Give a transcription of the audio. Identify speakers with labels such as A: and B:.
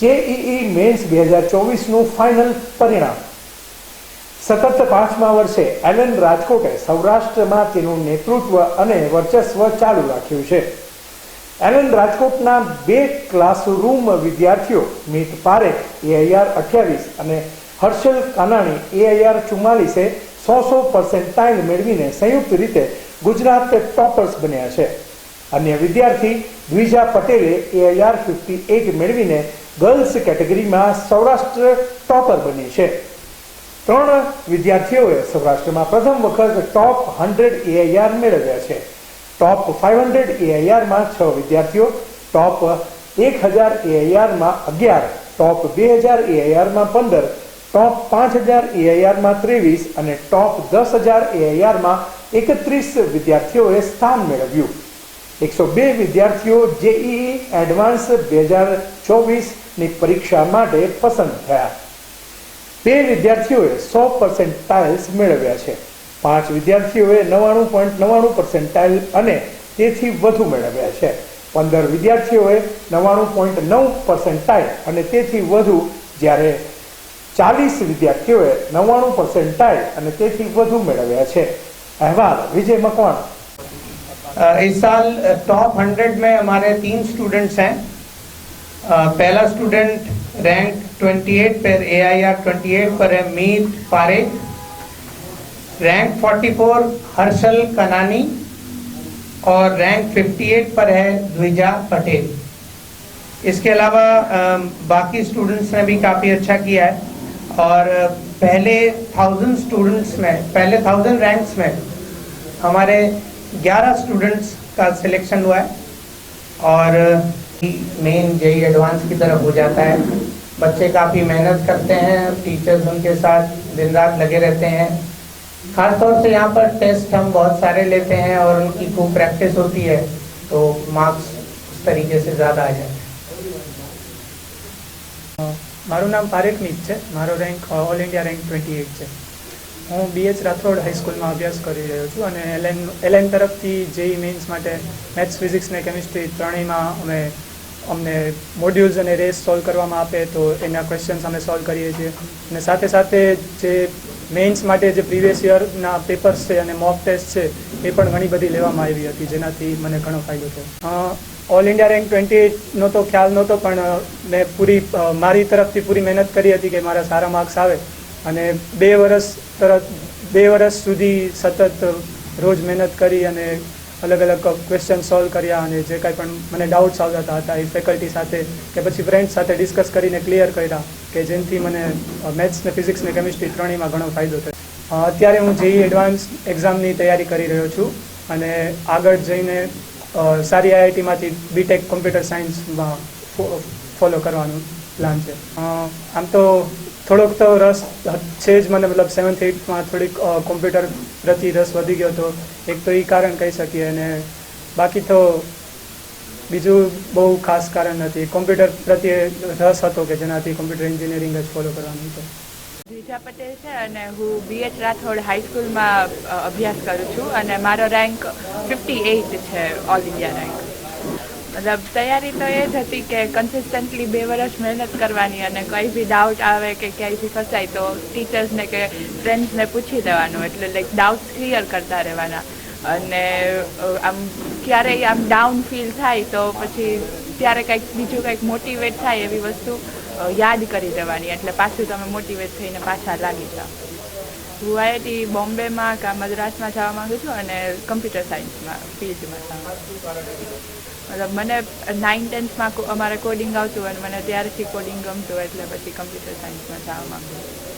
A: JEE men's બે હજાર ચોવીસનું final પરિણામ. સતત પાંચમા વર્ષે એલન રાજકોટે સૌરાષ્ટ્રમાં તેનું નેતૃત્વ અને વર્ચસ્વ ચાલુ રાખ્યું છે. એલન રાજકોટના બે ક્લાસરૂમ વિદ્યાર્થીઓ, મિત પારેખ એઆઈઆર અઠ્યાવીસ અને હર્ષલ કાનાણી એઆઈઆર ચુમ્માલીસે સો સો પર્સેન્ટાઇલ મેળવીને સંયુક્ત રીતે ગુજરાત ટોપર્સ બન્યા છે. અન્ય વિદ્યાર્થી દ્વિજા પટેલે એઆઈઆર ફિફ્ટી એટ મેળવીને ગર્લ્સ કેટેગરીમાં સૌરાષ્ટ્ર ટોપર બની છે. ત્રણ વિદ્યાર્થીઓએ સૌરાષ્ટ્રમાં પ્રથમ વખત ટોપ હંડ્રેડ એઆઈઆર મેળવ્યા છે. ટોપ ફાઇવ હંડ્રેડ એઆઈઆરમાં છ વિદ્યાર્થીઓ ટોપ એક હજાર એઆઈઆરમાં અગિયાર ટોપ બે હજાર એઆઈઆરમાં પંદર ટોપ પાંચ હજાર એઆઈઆરમાં ત્રેવીસ અને ટોપ દસ હજાર એઆઈઆરમાં એકત્રીસ વિદ્યાર્થીઓએ સ્થાન મેળવ્યું. એકસો બે વિદ્યાર્થીઓ જેઈ એડવાન્સ બે હજાર ચોવીસની પરીક્ષા માટે પસંદ થયા બે વિદ્યાર્થીઓએ સો પર્સેન્ટાઇલ્સ મેળવ્યા છે પાંચ વિદ્યાર્થીઓએ નવ્વાણું પોઈન્ટ નવ્વાણું પર્સેન્ટાઇલ અને તેથી વધુ મેળવ્યા છે પંદર વિદ્યાર્થીઓએ નવ્વાણું પોઈન્ટ નવ પર્સેન્ટાઇલ અને તેથી વધુ જ્યારે ચાલીસ વિદ્યાર્થીઓએ નવ્વાણું પર્સેન્ટાઇલ અને તેથી વધુ મેળવ્યા છે અહેવાલ વિજય મકવાણા
B: अ, इस साल टॉप हंड्रेड में हमारे तीन स्टूडेंट्स हैं अ, पहला स्टूडेंट रैंक 28 पर ए आई आर ट्वेंटी पर है मीत पारे रैंक 44 हर्षल कनानी और रैंक 58 पर है द्विजा पटेल इसके अलावा बाकी स्टूडेंट्स ने भी काफ़ी अच्छा किया है. और पहले थाउज़ेंड स्टूडेंट्स में, पहले थाउज़ेंड रैंक्स में हमारे 11 स्टूडेंट्स का सिलेक्शन हुआ है. और मेन जेई एडवांस की तरफ हो जाता है बच्चे काफ़ी मेहनत करते हैं टीचर्स उनके साथ दिन रात लगे रहते हैं खास तौर से यहाँ पर टेस्ट हम बहुत सारे लेते हैं और उनकी खूब प्रैक्टिस होती है तो मार्क्स उस तरीके से ज़्यादा आ जाते हैं
C: મારું નામ પારેખ મીત છે મારો rank all India rank twenty eight છે હું બીએચ રાઠોડ હાઈસ્કૂલમાં અભ્યાસ કરી રહ્યો છું અને એલએન એલએન તરફથી જેઈ મેન્સ માટે મેથ્સ ફિઝિક્સ ને કેમિસ્ટ્રી ત્રણેયમાં અમે અમને મોડ્યુલ્સ અને રેસ સોલ્વ કરવામાં આપે તો એના ક્વેશ્ચન્સ અમે સોલ્વ કરીએ છીએ. અને સાથે સાથે જે મેઇન્સ માટે જે પ્રીવિયસ યરના પેપર્સ છે અને મોક ટેસ્ટ છે, એ પણ ઘણી બધી લેવામાં આવી હતી, જેનાથી મને ઘણો ફાયદો થયો. ઓલ ઇન્ડિયા રેન્ક ટ્વેન્ટી એટનો તો ખ્યાલ નહોતો, પણ મેં પૂરી મારી તરફથી પૂરી મહેનત કરી હતી કે મારા સારા માર્ક્સ આવે. અને બે વર્ષ તરફ બે વર્ષ સુધી સતત રોજ મહેનત કરી અને અલગ અલગ ક્વેશ્ચન સોલ્વ કર્યા અને જે કાંઈ પણ મને ડાઉટ્સ આવતા હતા એ ફેકલ્ટી સાથે કે પછી ફ્રેન્ડ્સ સાથે ડિસ્કસ કરીને ક્લિયર કર્યા કે જેનાથી મને મેથ્સ ને ફિઝિક્સ ને કેમિસ્ટ્રી ત્રણેયમાં ઘણો ફાયદો થયો. અત્યારે હું જેઈ એડવાન્સ એક્ઝામની તૈયારી કરી રહ્યો છું અને આગળ જઈને સારી આઈઆઈટીમાંથી બીટેક કોમ્પ્યુટર સાયન્સમાં ફોલો કરવાનું પ્લાન છે. આમ તો થોડોક તો રસ છે જ મને, મતલબ સેવન્થ એઇટમાં થોડીક કોમ્પ્યુટર પ્રતિ રસ વધી ગયો હતો એક તો એ કારણ કહી શકીએ અને બાકી તો બીજું બહુ ખાસ કારણ નથી. કોમ્પ્યુટર પ્રત્યે રસ હતો કે જેનાથી કોમ્પ્યુટર એન્જિનિયરિંગ જ ફોલો કરવાનું હતું.
D: દ્વિજા પટેલ છે અને હું બીએચ રાઠોડ હાઈસ્કૂલમાં અભ્યાસ કરું છું અને મારો રેન્ક ફિફ્ટી એઇટ છે ઓલ ઇન્ડિયા રેન્ક મતલબ તૈયારી તો એ જ હતી કે કન્સિસ્ટન્ટલી બે વર્ષ મહેનત કરવાની અને કંઈ બી ડાઉટ આવે કે ક્યાંય બી ફસાય તો ટીચર્સને કે ફ્રેન્ડ્સને પૂછી દેવાનું એટલે લાઈક ડાઉટ્સ ક્લિયર કરતા રહેવાના. અને આમ ક્યારેય આમ ડાઉન ફીલ થાય તો પછી ત્યારે કંઈક બીજું કંઈક મોટિવેટ થાય એવી વસ્તુ યાદ કરી દેવાની. એટલે પાછું તમે મોટિવેટ થઈને પાછા લાગી જાઓ. હું આઈઆઈટી બોમ્બેમાં કે મદ્રાસમાં જવા માંગુ છું અને કમ્પ્યુટર સાયન્સમાં, પીએચડીમાં મતલબ મને નાઇન ટેન્થમાં અમારે કોડિંગ આવતું અને મને ત્યારથી કોડિંગ ગમતું એટલે પછી કમ્પ્યુટર સાયન્સમાં જવા માંગુ છું.